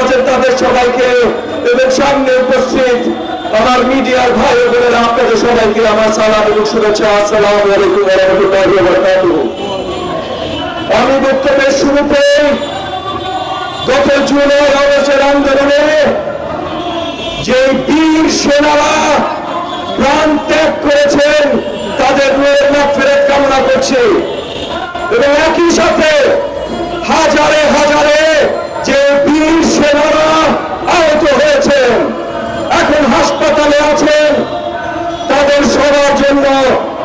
আছেন তাদের সবাইকে এবং সামনে উপস্থিত আমার মিডিয়ার ভাই বোনেরা, আপনাদের সবাইকে আমার সালাম এবং শুভেচ্ছা। আসসালামু আলাইকুম ওয়া রাহমাতুল্লাহি ওয়া বারাকাতুহু। আমি বক্তব্যের শুরুতে গত জুলাই আগস্টের আন্দোলনে যে বীর সেনারা প্রাণ ত্যাগ করেছেন, তাদের রুয়ের ফেরত কামনা করছে। এবং একই সাথে হাজারে হাজারে হাসপাতালে আছেন তাদের সবার জন্য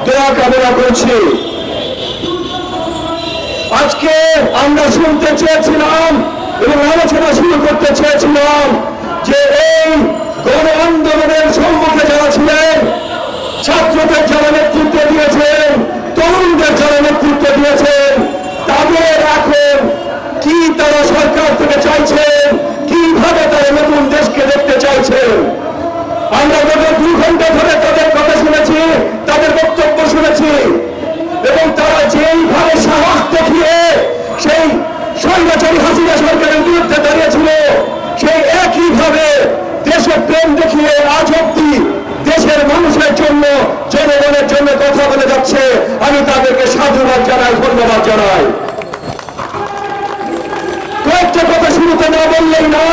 দোয়া কামনা করছি। আজকে আমরা শুনতে চেয়েছিলাম এবং আলোচনা শুরু করতে চেয়েছিলাম যে এই গণ আন্দোলনের সম্মুখে যারা ছিলেন, ছাত্রদের যারা নেতৃত্ব দিয়েছেন, তরুণদের যারা নেতৃত্ব দিয়েছেন, তাদের এখন কি তারা সরকার থেকে চাইছেন, কীভাবে তারা নতুন দেশকে দেখতে চাইছেন? আমরা গত দুই ঘণ্টা ধরে তাদের কথা শুনেছি, তাদের বক্তব্য শুনেছি। এবং তারা যেইভাবে সাহস দেখিয়ে সেই স্বৈরাচারী হাসিনা সরকারের বিরুদ্ধে দাঁড়িয়েছিল, সেই একইভাবে দেশের প্রেম দেখিয়ে আজ অব্দি দেশের মানুষের জন্য, জনগণের জন্য কথা বলে যাচ্ছে। আমি তাদেরকে সাধুবাদ জানাই, ধন্যবাদ জানাই। কয়েকটা কথা শুরুতে না বললেই না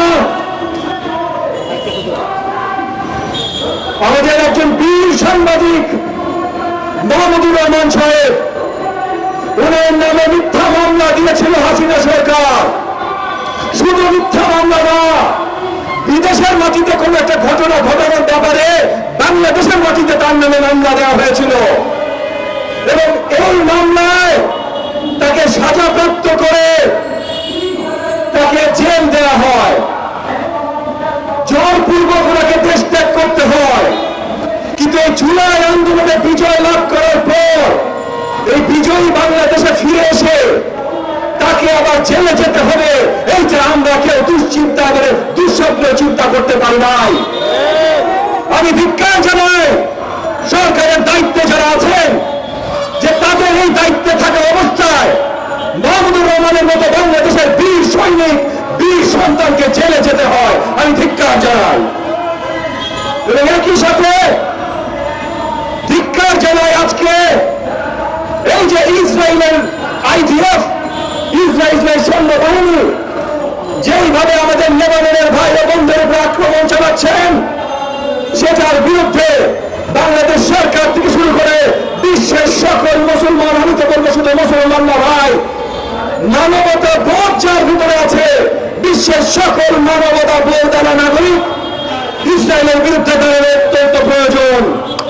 আমাদের একজন বীর সাংবাদিক, মাহমুদুর রহমান সাহেব। ওনার নামে মিথ্যা মামলা দিয়েছিল হাসিনা সরকার। শুধু মিথ্যা মামলা না, বিদেশের মাটিতে কোনো একটা ঘটনা ঘটানোর ব্যাপারে বাংলাদেশের মাটিতে তার নামে মামলা দেওয়া হয়েছিল। এবং এই মামলায় তাকে সাজাপ্রাপ্ত করে তাকে জেল দেওয়া হয় জোরপূর্বক ওনাকে দেশ ত্যাগ করতে হয় কিন্তু এই জুলাই আন্দোলনে বিজয় লাভ করার পর এই বাংলাদেশে ফিরে এসে তাকে আবার জেলে যেতে হবে। এইটা আমরা কেউ দুশ্চিন্তা করে দুঃস্বপ্ন চিন্তা করতে পারি নাই। আমি ধিক্কার জানাই, সরকারের দায়িত্বে যারা আছেন, যে তাদের এই দায়িত্বে থাকা অবস্থায় মাহমুদুর রহমানের মতো বাংলাদেশের বীর সৈনিক, বীর সন্তানকে জেলে যেতে হয়। আমি ধিক্কার জানাই। এবং একই সাথে ধিক্কার জানাই আজকে এই যে ইসরায়েলের আইডিএফ ইসরায়েলের সৈন্যবাহিনী যেইভাবে আমাদের ভাই বন্ধুর উপর আক্রমণ চালাচ্ছেন সেটার বিরুদ্ধে বাংলাদেশ সরকার থেকে শুরু করে বিশ্বের সকল মুসলমান, আমি তো বলব শুধু মুসলমান না ভাই, মানবতা বোধ যার ভিতরে আছে, বিশ্বের সকল মানবতা বোধ দ্বারা নাগরিক, ইসরায়েলের বিরুদ্ধে দাঁড়ানো অত্যন্ত প্রয়োজন।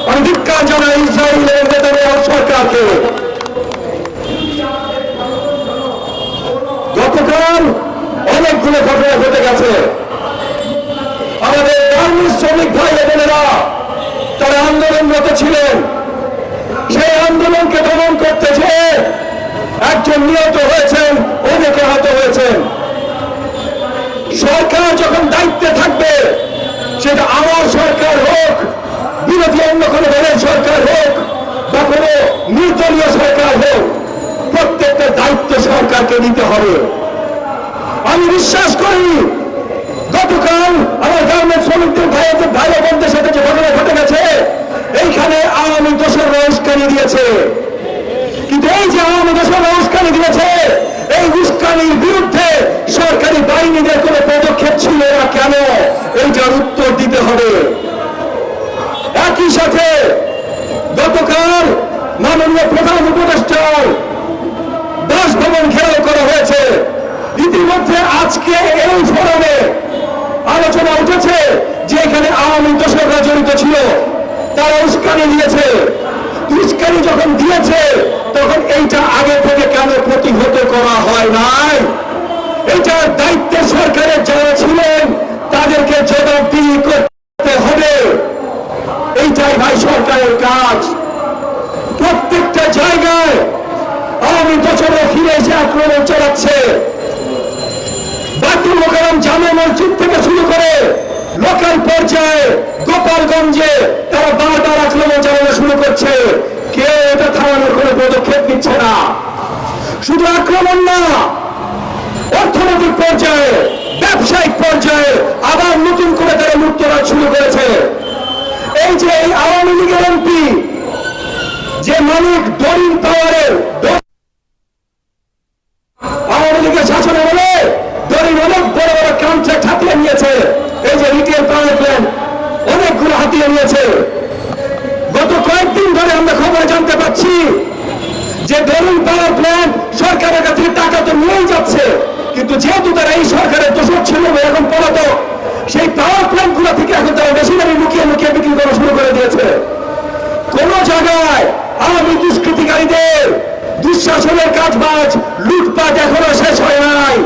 আমি ধিক্কার জানাই ইসরায়েলের নেতানিয়াহু সরকারকে। গতকাল অনেকগুলো ঘটনা ঘটে গেছে। আমাদের গার্মেন্টস শ্রমিক ভাই বোনেরা তারা আন্দোলনরত ছিলেন, সেই আন্দোলনকে দমন করতে যে একজন নিহত হয়েছেন, অনেকে আহত হয়েছেন। সরকার যখন দায়িত্বে থাকবে, সেটা আমার সরকার হোক, বিরোধী অন্য কোনো দলের সরকার হোক, বা কোনো নির্দলীয় সরকার হোক, প্রত্যেকটা দায়িত্ব সরকারকে নিতে হবে। আমি বিশ্বাস করি, গতকাল আমার গার্মেন্ট শ্রমিকদের ভাই ভাই বোনদের সাথে যে ঘটনা ঘটে গেছে, এইখানে আওয়ামী দোষের উস্কানি দিয়েছে। কিন্তু এই যে আওয়ামী দোষের উস্কানি দিয়েছে, এই উস্কানির বিরুদ্ধে সরকারি বাহিনীদের কোনো পদক্ষেপ ছিল না কেন? এইটার উত্তর দিতে হবে। একই সাথে গতকাল মাননীয় প্রধান উপদেষ্টার বাসভবন ঘেরাও করা হয়েছে ইতিমধ্যে আজকে এই ফোরামে আলোচনা উঠেছে যে এখানে আওয়ামী দোষররা জড়িত ছিল, তারা উস্কানি দিয়েছে। উস্কানি যখন দিয়েছে, তখন এইটা আগে থেকে কেন প্রতিহত করা হয় নাই? এটার দায়িত্বে সরকারের যারা ছিলেন, তাদেরকে জবাবদিহি করতে হবে। এইটাই ভাই সরকারের কাজ। প্রত্যেকটা জায়গায় আওয়ামী বছরে ফিরে এসে আক্রমণ চালাচ্ছে। বাতুল মোকারম জামে মসজিদ থেকে শুরু করে লোকাল পর্যায়ে গোপালগঞ্জে তারা বারবার আক্রমণ চালানো শুরু করছে। কেউ এটা থামানোর কোনো পদক্ষেপ নিচ্ছে না। শুধু আক্রমণ না, অর্থনৈতিক পর্যায়ে, ব্যবসায়িক পর্যায়ে আবার নতুন করে তারা লুপ্তরাজ শুরু করেছে। এই যে এই আওয়ামী লীগের এমপি, যে মালিক দরিন পাওয়ারের আওয়ামী লীগের শাসনে বলে দরিন অনেক বড় বড় কন্ট্রাক্ট হাতিয়ে নিয়েছে এই যে রিটেল পাওয়ার প্ল্যান্ট হাতিয়ে নিয়েছে। গত কয়েকদিন ধরে আমরা খবরে জানতে পাচ্ছি যে দরুন পাওয়ার প্ল্যান্ট সরকারের কাছে টাকা তো নিয়েই যাচ্ছে, কিন্তু যেহেতু তারা এই সরকারের দোষর ছিল এখন পলাতক, সেই পাওয়ার প্ল্যান্টগুলো থেকে এখন তারা মেশিনারি লুকিয়ে লুকিয়ে বিক্রি করা শুরু করে দিয়েছে। কোন জায়গায় আওয়ামী দুষ্কৃতিকারীদের দুঃশাসনের কাজ বাজ লুটপাট এখনও শেষ হয় নাই।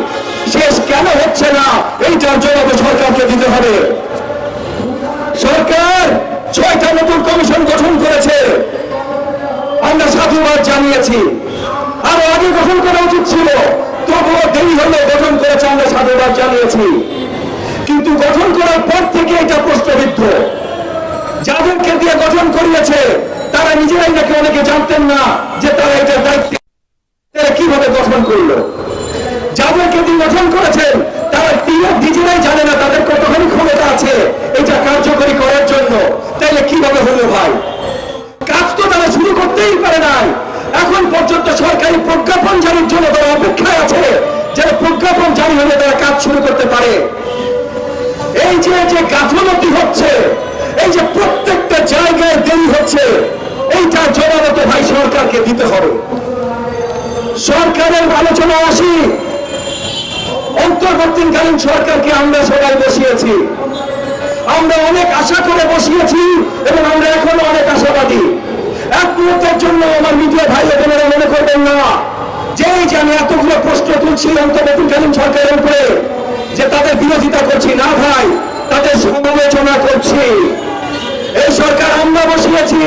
শেষ কেন হচ্ছে না? এইটার জবাব সরকারকে দিতে হবে। সরকার ছয়টা নতুন কমিশন গঠন করেছে। আমরা সাধুবাদ জানিয়েছি। আরও আগে গঠন করা উচিত ছিল, তবুও দেরি হলে গঠন করেছে আমরা সাধুবাদ জানিয়েছি। কিন্তু গঠন করার পর থেকে এটা প্রশ্নবিদ্ধ। যাদেরকে দিয়ে গঠন করিয়েছে, তারা নিজেরাই নাকি অনেকে জানতেন না যে তারা এটার দায়িত্ব কীভাবে গঠন করল। যাদেরকে দিয়ে গঠন করেছেন, তারা নিজেরাই জানে না তাদের কতখানি ক্ষমতা আছে। এটা কার্যকরী করার জন্য। তাইলে কীভাবে হলো ভাই? কাজ তো তারা শুরু করতেই পারে নাই। এখন পর্যন্ত সরকারি প্রজ্ঞাপন জারির জন্য তারা অপেক্ষায় আছে, যেন প্রজ্ঞাপন জারি হলে তারা কাজ শুরু করতে পারে। এই যে যে গাফলতি হচ্ছে, এই যে প্রত্যেকটা জায়গায় দেরি হচ্ছে, এইটা জবাব তো ভাই সরকারকে দিতে হবে। সরকারের আলোচনা আসি। অন্তর্বর্তীকালীন সরকারকে আমরা সবাই বসিয়েছি। আমরা অনেক আশা করে বসিয়েছি এবং আমরা এখনও অনেক আশাবাদী। এক মুহূর্তের জন্য আমার মিডিয়া ভাই বোনেরা মনে করবেন না যে এই যে আমি এতগুলো প্রশ্ন তুলছি অন্তর্বর্তীকালীন সরকারের উপরে, যে তাদের বিরোধিতা করছি, না ভাই, তাদের সমালোচনা করছি। এই সরকার আমরা বসিয়েছি,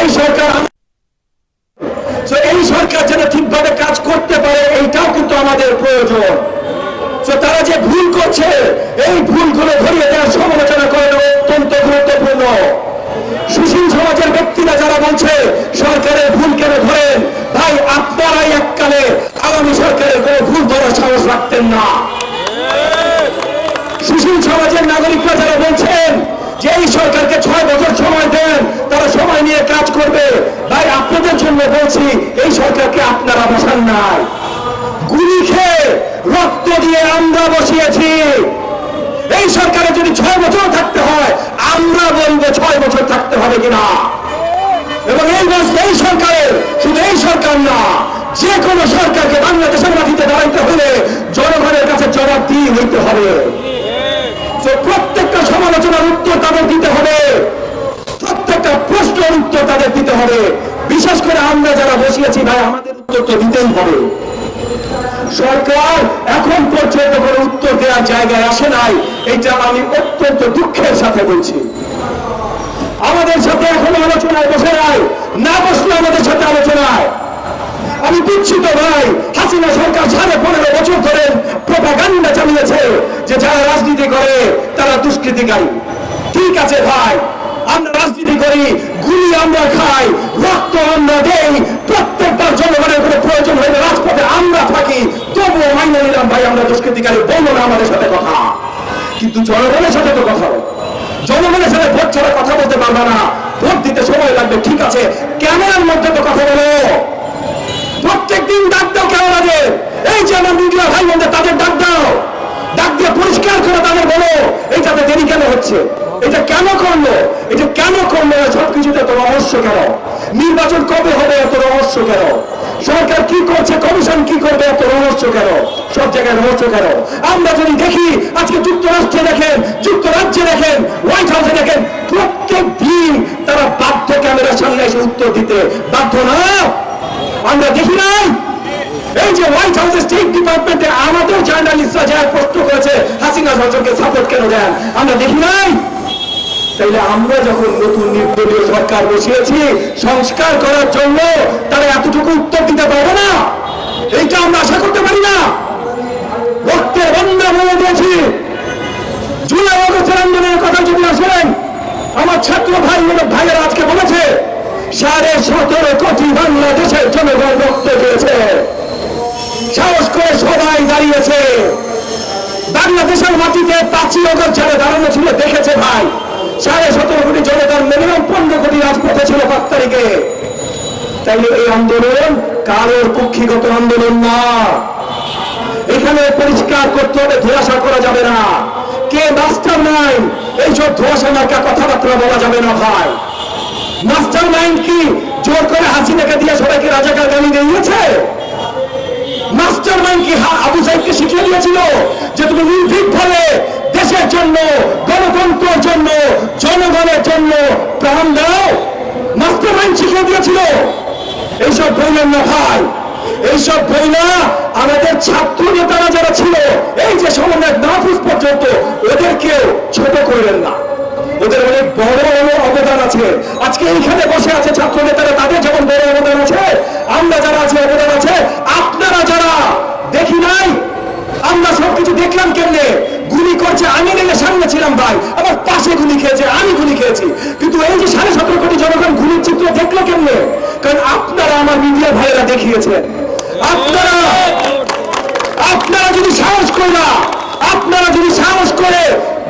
এই সরকার এই সরকার যেন ঠিকভাবে কাজ করতে পারে, এইটাও কিন্তু আমাদের প্রয়োজন। তারা যে ভুল করছে, এই ভুলগুলো ধরিয়ে দেওয়ার সমালোচনা করানো অত্যন্ত গুরুত্বপূর্ণ সুশীল সমাজের ব্যক্তিরা যারা বলছে সরকারের ভুল কেন ধরেন ভাই আপনারাই এককালে আগামী সরকারের কোনো ভুল ধরার সাহস রাখতেন না সুশীল সমাজের নাগরিকরা যারা বলছেন যে এই সরকারকে ছয় বছর সময় দেন তারা সময় নিয়ে কাজ করবে ভাই আপনাদের জন্য বলছি এই সরকারকে আপনারা বসান নাই গুলি খেয়ে রক্ত দিয়ে আমরা বসিয়েছি এই সরকারে যদি ছয় বছর থাকতে হয়, আমরা বলব ছয় বছর থাকতে হবে কিনা? এবং এই এই সরকারের শুধু এই সরকার না যে কোনো সরকারকে বাংলাদেশের মাটিতে দাঁড়াইতে হলে জনগণের কাছে জবাব দিয়ে হইতে হবে। প্রত্যেকটা সমালোচনার উত্তর তাদের দিতে হবে। প্রত্যেকটা প্রশ্নের উত্তর তাদের দিতে হবে। বিশেষ করে আমরা যারা বসিয়েছি, ভাই, আমাদের উত্তর তো দিতেই হবে। সরকার এখন পর্যন্ত কোনো উত্তর দেওয়ার জায়গায় আসে নাই। এটা আমি অত্যন্ত দুঃখের সাথে বলছি। আমাদের সাথে এখনও আলোচনায় বসে নাই। না বসলে আমাদের সাথে আলোচনায়। আমি দুঃখিত ভাই, হাসিনা সরকার সাড়ে পনেরো বছর ধরে প্রোপাগান্ডা চালিয়েছে যে যারা রাজনীতি করে, তারা দুষ্কৃতিকারী। ঠিক আছে ভাই, আমরা রাজনীতি করি, গুলি আমরা খাই, রক্ত আমরা দেই, প্রত্যেকবার জনগণের কোনো প্রয়োজন হলে রাজপথে আমরা থাকি তবুও মাইনে নিলাম ভাই, আমরা দুষ্কৃতিকারী বলব না আমাদের সাথে কথা। কিন্তু জনগণের সাথে তো কথা জনগণের সাথে ভোট ছাড়া কথা বলতে পারবে না। ভোট দিতে সময় লাগবে, ঠিক আছে। ক্যামেরার মধ্যে তো কথা বলো। প্রত্যেক দিন ডাক দাও ক্যামেরাদের এই যে আমার মিডিয়া ভাই বোনদের তাদের ডাক দাও। ডাক দিয়ে পরিষ্কার করে তাদের বলো। এইটাতে দেরি কেন হচ্ছে? এটা কেন করল? এটা কেন করল? সবকিছুতে এত রহস্য কেন? নির্বাচন কবে হবে এত রহস্য কেন? সরকার কি করছে? কমিশন কি করবে এত রহস্য কেন? সব জায়গায় রহস্য কেন? আমরা যদি দেখি, আজকে যুক্তরাষ্ট্রে দেখেন, যুক্তরাজ্যে দেখেন, হোয়াইট হাউসে দেখেন, প্রত্যেক দিন তারা বাধ্য ক্যামেরার সামনে এসে উত্তর দিতে বাধ্য না। আমরা দেখি নাই। এই যে হোয়াইট হাউসের স্টেট ডিপার্টমেন্টে আমাদের জার্নালিস্টরা যা প্রশ্ন করেছে, হাসিনা সরকারকে সাপোর্ট কেন দেন? আমরা দেখি নাই। তাইলে আমরা যখন নতুন নির্দলীয় সরকার বসিয়েছি, সংস্কার করার জন্য তারা এতটুকু উত্তর দিতে পারবে না। এইটা আমরা আশা করতে পারি না। রক্তের বন্ধা বলে দিয়েছি। জুলাই অগস্টের আন্দোলনের কথা যদি আসেন, আমার ছাত্র ভাই ভাইয়েরা আজকে বলেছে, সাড়ে সতেরো কোটি বাংলাদেশের জনগণ রক্ত দিয়েছে সাহস করে সবাই দাঁড়িয়েছে। বাংলাদেশ বাংলাদেশের মাটিতে পাঁচই অগস্ট যারা দাঁড়ানো ছিল, দেখেছে ভাই। সাড়ে সতেরো কোটি জনতার মিনিমাম পনেরো কোটি রাজপথে ছিল পাঁচ তারিখে। তাইলে এই আন্দোলন কারোর কক্ষিগত আন্দোলন না। এখানে পরিষ্কার করতে হবে, ধোয়াশা করা যাবে না। কে মাস্টার মাইন্ড এইসব ধোয়াশা মার্কা কথাবার্তা বলা যাবে না ভাই। মাস্টার মাইন্ড কি? জোর করে হাসিনাকে দিয়ে সবাইকে রাজাকার গালি দিয়েছে? মাস্টার মাইন্ড কি আবু সাহেবকে শিখিয়ে দিয়েছিল যে তুমি নির্ভীক ভাবে দেশের জন্য, গণতন্ত্রের জন্য, জনগণের জন্য প্রাণ দাও। মাস্টার মাইন্ড শিখিয়ে দিয়েছিল, এইসব বললেন না ভাই, এইসব বই না, আমাদের ছাত্র নেতারা যারা ছিল, এই যে সমন্বয় মাহফুজ পর্যন্ত, ওদেরকেও ছোট করলেন না। ওদের অনেক বড় বড় অবদান আছে। আজকে এইখানে বসে আছে ছাত্র নেতারা, তাদের যেমন বড় অবদান আছে, আমরা যারা আছে, অবদান আছে, আপনারা যারা দেখি নাই আমরা সবকিছু দেখলাম কেমনে? গুলি করছে, আমি নেগে সামনে ছিলাম ভাই। আমার পাশে গুলি খেয়েছে, আমি গুলি খেয়েছি। কিন্তু এই যে সাড়ে সতেরো কোটি জনগণ গুলির চিত্র দেখল কেমনে? কারণ আপনারা আমার মিডিয়া ভাইয়েরা দেখিয়েছেন। আপনারা আপনারা যদি সাহস করে না, আপনারা যদি সাহস করে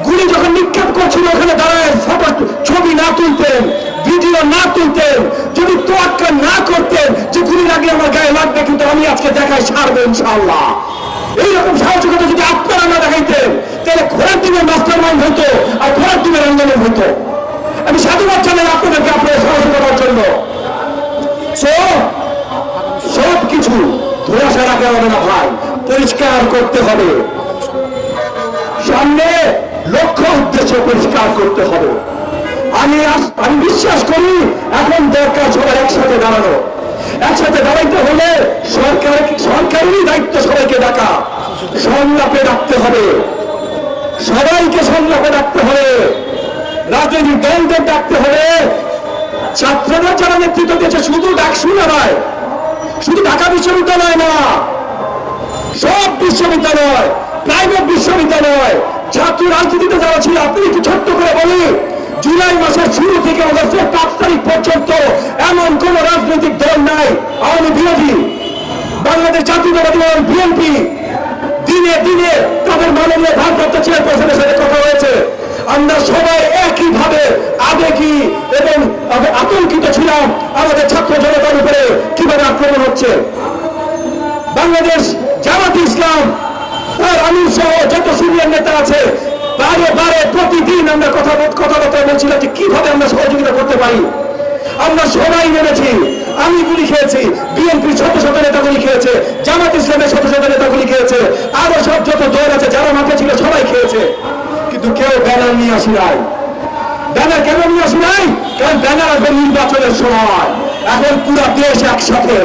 গুলি যখন নিক্ষেপ করছিল, ওখানে দাঁড়ায় ফটো, ছবি না তুলতেন ভিডিও না তুলতেন, যদি তোয়াক্কা না করতেন, যে গুলি লাগলে আমার গায়ে লাগবে, কিন্তু আমি আজকে দেখাই সারবো ইনশাআল্লাহ। এইরকম সাহসিকতা যদি আপনারা না দেখাইতেন তাহলে ঘোরার দিনের মাস্টার মাইন্ড হতো আর ঘোরার দিনের আন্দোলন হতো আমি সাধুবাদ জানাই আপনাদেরকে আপনাদের সাহসিকতার জন্য। সব কিছু ধোয়াশা রাখা হবে না ভাই পরিষ্কার করতে হবে। সামনে লক্ষ্য উদ্দেশ্য পরিষ্কার করতে হবে। আমি আমি বিশ্বাস করি এখন দরকার সবার একসাথে দাঁড়ানো। একসাথে দাঁড়াইতে সরকার সরকারেরই দায়িত্ব সবাইকে ডাকা। সংলাপে ডাকতে হবে। সবাইকে সংলাপে ডাকতে হবে। রাজনৈতিক দলদের ডাকতে হবে। ছাত্ররা যারা নেতৃত্ব দিয়েছে, শুধু ডাক শুনে নয়, শুধু ঢাকা বিশ্ববিদ্যালয় না, সব বিশ্ববিদ্যালয় প্রাইভেট বিশ্ববিদ্যালয়, ছাত্র রাজনীতিতে যারা ছিল, আপনি একটু ছোট্ট করে বলি, জুলাই মাসের শুরু থেকে অগস্টের পাঁচ তারিখ পর্যন্ত এমন কোন রাজনৈতিক দল নাই, আওয়ামী বিরোধী। বাংলাদেশ জাতীয়তাবাদী দল বিএনপি দিনে দিনে তাদের মাননীয় ভারপ্রাপ্ত চেয়ারপারসনের সাথে কথা হয়েছে। আমরা সবাই একইভাবে আবেগী এবং আতঙ্কিত ছিলাম আমাদের ছাত্র জনতার উপরে কীভাবে আক্রমণ হচ্ছে। বাংলাদেশ জামাত ইসলাম, তার আমির সহ যত সিনিয়র নেতা আছে, বারে বারে প্রতিদিন আমরা কথা কথাবার্তা বলছিলাম যে কীভাবে আমরা সহযোগিতা করতে পারি। আমরা সবাই নেমেছি। আমি গুলি খেয়েছি। বিএনপির শত শত নেতা গুলি খেয়েছে। জামাত ইসলামের শত শত নেতা গুলি খেয়েছে। আরও সব যত দল আছে, যারা মাঠে ছিল, সবাই খেয়েছে। কিন্তু কেউ ব্যানার নিয়ে আসি নাই। ব্যানার কেন নিয়ে আসি নাই? কারণ ব্যানার আসবে নির্বাচনের সময়। এখন পুরো দেশ একসাথে।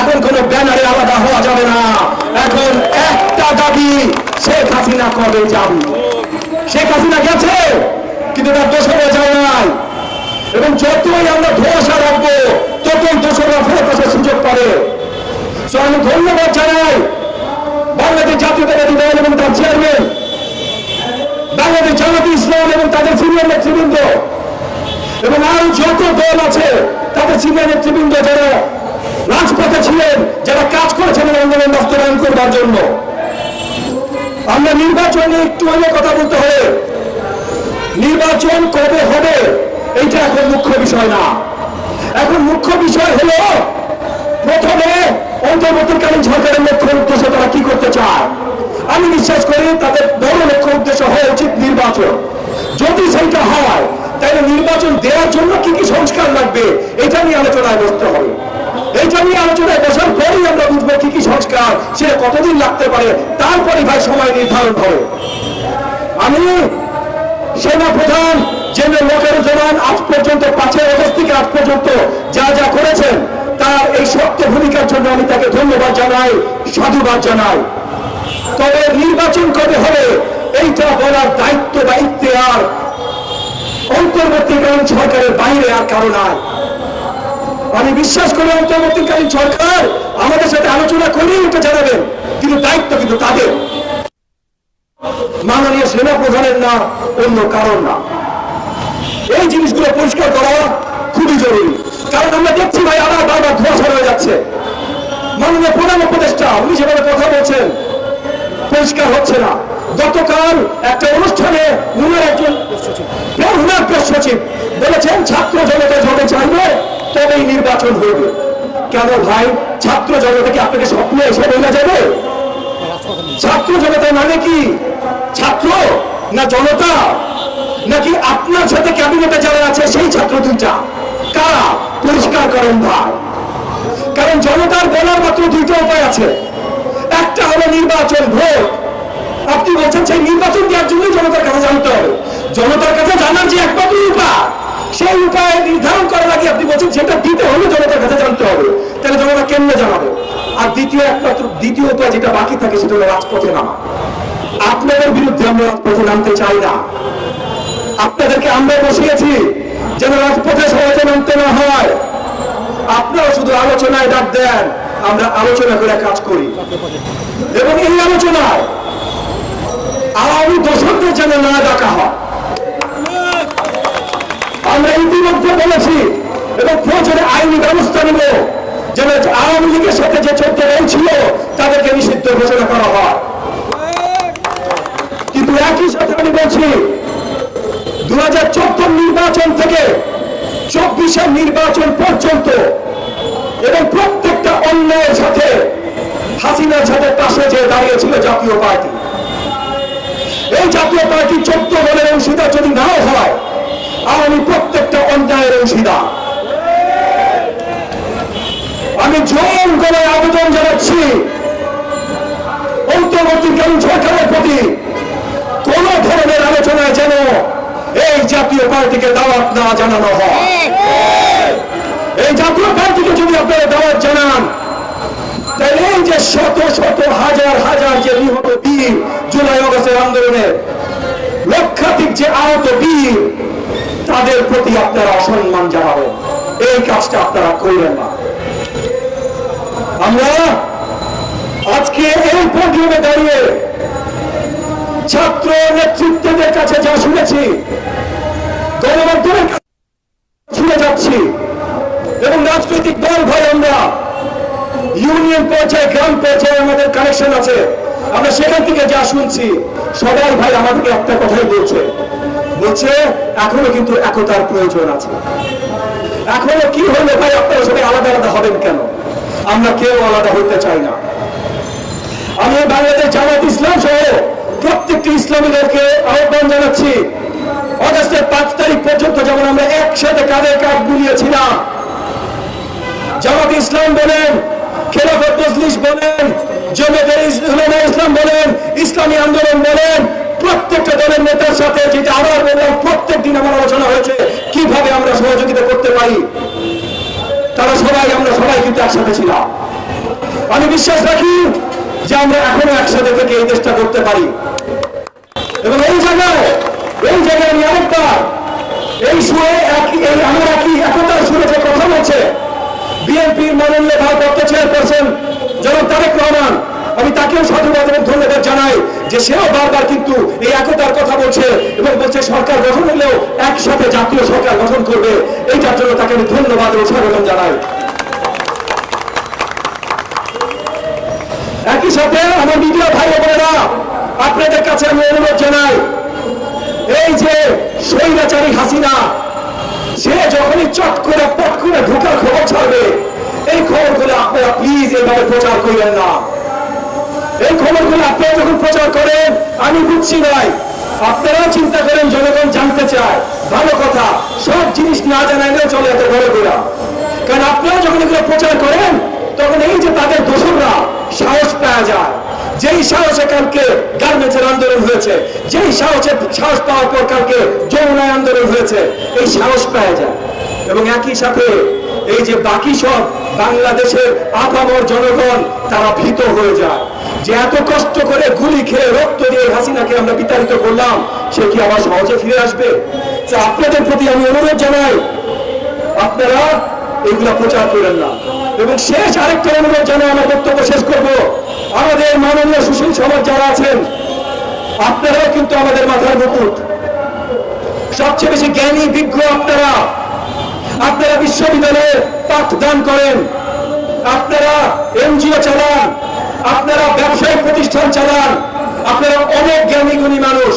এখন কোন ব্যানারে আলাদা হওয়া যাবে না। এখন একটা দাবি, শেখ হাসিনা কবে যাবে? শেখ হাসিনা গেছে, কিন্তু তার দোষরে যায় নাই। এবং যতই আমরা ধোয়াশা রাখব ততই দোষরা ফেরত আসার সুযোগ পাবে। আমি ধন্যবাদ জানাই বাংলাদেশ জাতীয়তাবাদী দল এবং তার চেয়ারম্যান, বাংলাদেশ জামাত ইসলাম এবং তাদের সিনিয়র নেতৃবৃন্দ, এবং আরও যত দল আছে, তাদের সিনিয়র নেতৃবৃন্দ যারা রাজপথে ছিলেন, যারা কাজ করেছেন আন্দোলন বাস্তবায়ন করবার জন্য। আমরা নির্বাচনে একটু আগে কথা বলতে হবে নির্বাচন কবে হবে, এইটা এখন মুখ্য বিষয় না। এখন মুখ্য বিষয় হলো, প্রথমে অন্তর্বর্তীকালীন সরকারের লক্ষ্য উদ্দেশ্য তারা কি করতে চায়? আমি বিশ্বাস করি তাদের বড় লক্ষ্য উদ্দেশ্য হওয়া উচিত নির্বাচন। যদি সেইটা হয়, তাহলে নির্বাচন দেওয়ার জন্য কি কি সংস্কার লাগবে, এটা নিয়ে আলোচনায় বসতে হবে। এইটা নিয়ে আলোচনায় বসার পরেই আমরা বুঝব কি কি সংস্কার, সেটা কতদিন লাগতে পারে, তারপরে ভাই সময় নির্ধারণ হবে। আমি সেনা প্রধান জেনারেল ওয়াকারুজ্জামান আজ পর্যন্ত, পাঁচই আগস্ট থেকে আজ পর্যন্ত যা যা করেছেন, তার এই শক্ত ভূমিকার জন্য আমি তাকে ধন্যবাদ জানাই, সাধুবাদ জানাই। তবে নির্বাচন কবে হবে, এইটা বলার দায়িত্ব বা ইতিহার অন্তর্বর্তীকালীন সরকারের বাইরে আর কারও নাই। আমি বিশ্বাস করি অন্তর্বর্তীকালীন সরকার আমাদের সাথে আলোচনা করেই এটা জানাবেন, কিন্তু দায়িত্ব কিন্তু তাদের। মাননীয় সেনা প্রধানের না, অন্য কারণ না। এই জিনিসগুলো পরিষ্কার করা খুবই জরুরি। কারণ আমরা দেখছি ভাই, আবার বারবার ধোঁয়াশা হয়ে যাচ্ছে। মাননীয় প্রধান উপদেষ্টা, উনি যেভাবে কথা বলছেন, পরিষ্কার হচ্ছে না। গতকাল একটা অনুষ্ঠানে উনার একজন উনার প্রেস সচিব বলেছেন, ছাত্র জনতা যবে চাইবে, তবেই নির্বাচন হইবে কেন ভাই? ছাত্র জনতা কি আপনাকে স্বপ্ন এসে বলে যাবে? ছাত্র জনতা মানে কি? ছাত্র না জনতা? নাকি আপনার সাথে ক্যাবিনেটে যারা আছে সেই ছাত্র দুইটা কারা? পরিষ্কার করেন ভাই। কারণ জনতার বলার মাত্র দুইটা উপায় আছে। একটা হলো নির্বাচন ভোট। আপনি বলছেন সেই নির্বাচন দেওয়ার জন্যই জনতার কাছে জানতে হবে। জনতার কাছে জানার যে একমাত্র উপায়, সেই উপায় নির্ধারণ করার আগে আপনি বলছেন সেটা দিতে হলে জনতার কাছে জানতে হবে। তাহলে জনতা কেমনে জানাবে? আর দ্বিতীয় একমাত্র, দ্বিতীয় উপায় যেটা বাকি থাকে সেটা হলো রাজপথে নামা। আপনাদের বিরুদ্ধে আমরা রাজপথে নামতে চাই না। আপনাদেরকে আমরা বসিয়েছি যেন রাজপথে সহজে নামতে না হয়। আপনারা শুধু আলোচনায় ডাক দেন, আমরা আলোচনা করে কাজ করি। এবং এই আলোচনায় আওয়ামী দোষকদের যেন না ডাকা হয়। আমরা ইতিমধ্যে বলেছি এবং প্রয়োজনে আইনি ব্যবস্থা নেব, যেন আওয়ামী লীগের সাথে যে দল ছিল, তাদেরকে নিষিদ্ধ ঘোষণা করা হয়। কিন্তু একই সাথে আমি বলছি দু হাজার চোদ্দ নির্বাচন থেকে চব্বিশের নির্বাচন পর্যন্ত এবং প্রত্যেকটা অন্যায়ের সাথে হাসিনার সাথে পাশে যে দাঁড়িয়েছিল জাতীয় পার্টি। এই জাতীয় পার্টি চোদ্দ দলের অংশীদার যদি নাও হয়, আওয়ামী প্রত্যেকটা অন্যায়ের অংশীদার। আমি জোর করে আবেদন জানাচ্ছি, অন্তর্বর্তীকালীন সরকারের প্রতি কোন ধরনের আলোচনায় যেন এই জাতীয় পার্টিকে দাওয়াত না জানানো হয়। এই জাতীয় পার্টিকে যদি আপনারা দাওয়াত জানান, তাহলে এই যে শত শত হাজার হাজার যে নিহত বীর জুলাই অগস্টের আন্দোলনে লক্ষাধিক যে আহত বীর, তাদের প্রতি আপনারা অসম্মান জানাবেন এই কাজটা আপনারা করবেন না। আমরা আজকে এই পর্যায়ে দাঁড়িয়ে ছাত্র নেতৃত্বদের কাছে যা শুনেছি গণমাধ্যমের শুনে যাচ্ছি। এবং রাজনৈতিক দল ভাই, আমরা ইউনিয়ন পর্যায়ে, গ্রাম পর্যায়ে আমাদের কানেকশন আছে। আমরা সেখান থেকে যা শুনছি, সবাই ভাই আমাদেরকে একটা কথাই বলছে। বলছে, এখনও কিন্তু একতার প্রয়োজন আছে। এখনও কি হলো ভাই, আপনারা সবাই আলাদা আলাদা হবেন কেন? আমরা কেউ আলাদা হতে চাই না। আমি বাংলাদেশ জামাত ইসলাম সহ প্রত্যেকটি ইসলামী দলকে আহ্বান জানাচ্ছি অগস্টের পাঁচ তারিখ পর্যন্ত যেমন আমরা একসাথে কাঁধে কাঁধ বুলিয়েছিলাম, জামাত ইসলাম বলেন, খেলাফত মজলিস বলেন উলামা ইসলাম বলেন, ইসলামী আন্দোলন বলেন, প্রত্যেকটা দলের নেতার সাথে যেটা আবার বললাম, প্রত্যেক দিন আমার আলোচনা হয়েছে, কীভাবে আমরা সহযোগিতা করতে পারি। তারা সবাই, আমরা সবাই কিন্তু একসাথে ছিলাম। আমি বিশ্বাস রাখি যে আমরা এখনও একসাথে থেকে এই দেশটা করতে পারি। এবং এই জায়গায় এই জায়গায় আমি আরেকবার। এই সুরে এই আমার একই একতার সুরে যে কথা বলছে, বিএনপির মাননীয় ভারপ্রাপ্ত চেয়ারপারসন জনাব তারেক রহমান, আমি তাকেও সাধুবাদ ধন্যবাদ জানাই যে সেও বারবার কিন্তু এই একতার কথা বলছে এবং বলছে সরকার গঠন হলেও একসাথে জাতীয় সরকার গঠন করবে। এইটার জন্য তাকে আমি ধন্যবাদ এবং স্বাগতম জানাই। একই সাথে আমার মিডিয়া ভাই বোনেরা, আপনাদের কাছে আমি অনুরোধ জানাই এই যে স্বৈরাচারী হাসিনা, সে যখনই চট করে পট করে ঢোকার খবর ছাড়বে, এই খবরগুলো আপনারা প্লিজ এইভাবে প্রচার করবেন না। এই খবরগুলো আপনারা যখন প্রচার করেন, আমি বুঝছি নাই আপনারাও চিন্তা করেন জনগণ জানতে চায়। ভালো কথা, সব জিনিস না জানাইলেও চলে এত বড় করে কারণ আপনারা যখন এগুলো প্রচার করেন, তখন এই যে তাদের দোষররা সাহস পাওয়া যায়। যেই সাহসে কালকে গার্মেন্টসের আন্দোলন হয়েছে, যেই সাহসে, সাহস পাওয়ার পর কালকে যমুনায় আন্দোলন হয়েছে, এই সাহস পাওয়া যায়। এবং একই সাথে এই যে বাকি সব বাংলাদেশের আপামর জনগণ, তারা ভীত হয়ে যায়। যে এত কষ্ট করে গুলি খেয়ে রক্ত দিয়ে হাসিনাকে আমরা বিতাড়িত করলাম, সে কি আবার সহজে ফিরে আসবে? আপনাদের প্রতি আমি অনুরোধ জানাই, আপনারা এগুলা প্রচার করেন না। এবং শেষ আরেকটা অনুরোধ জানাই আমার বক্তব্য শেষ করব। আমাদের মাননীয় সুশীল সমাজ যারা আছেন, আপনারাও কিন্তু আমাদের মাথার মুকুট। সবচেয়ে বেশি জ্ঞানী, বিজ্ঞ আপনারা। আপনারা বিশ্ববিদ্যালয়ে পাঠদান করেন। আপনারা এনজিও চালান। আপনারা ব্যবসায়িক প্রতিষ্ঠান চালান। আপনারা অনেক জ্ঞানী, গুণী মানুষ।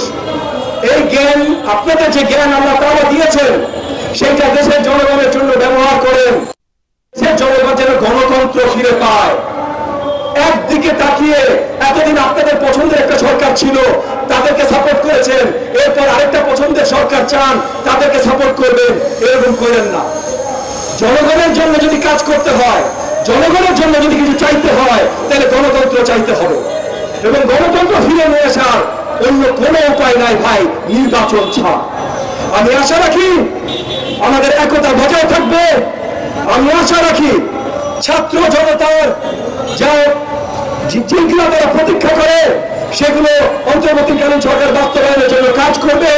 এই জ্ঞান, আপনাদের যে জ্ঞান, আল্লাহ তাআলা দিয়েছেন সেটা দেশের জনগণের জন্য ব্যবহার করেন। সে জনগণ যেন গণতন্ত্র ফিরে পায়। একদিকে তাকিয়ে এতদিন আপনাদের পছন্দের একটা সরকার ছিল, তাদেরকে সাপোর্ট করেছেন। এরপর আরেকটা পছন্দের সরকার চান, তাদেরকে সাপোর্ট করবেন। এরকম করেন না। জনগণের জন্য যদি কাজ করতে হয়, জনগণের জন্য যদি কিছু চাইতে হয়, তাহলে গণতন্ত্র চাইতে হবে। এবং গণতন্ত্র ফিরে নিয়ে আসার অন্য কোনো উপায় নাই ভাই, নির্বাচন ছাড়া। আমি আশা রাখি আমাদের একতা বজায় থাকবে। আমি আশা রাখি ছাত্র জনতার যা যেগুলো তারা প্রতীক্ষা করে, সেগুলো অন্তর্বর্তীকালীন সরকার বাস্তবায়নের জন্য কাজ করবে।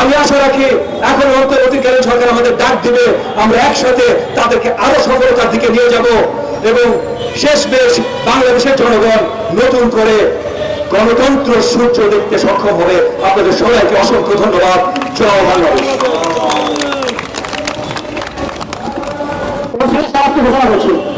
আমি আশা রাখি এখন অন্তর্বর্তীকালীন সরকার আমাদের ডাক দিবে, আমরা একসাথে তাদেরকে আরও সফলতার দিকে নিয়ে যাব এবং শেষ বেশ বাংলাদেশের জনগণ নতুন করে গণতন্ত্র সূর্য দেখতে সক্ষম হবে। আপনাদের সবাইকে অসংখ্য ধন্যবাদ। জয় বাংলাদেশ। সমাপ্তি ঘোষণা করছি।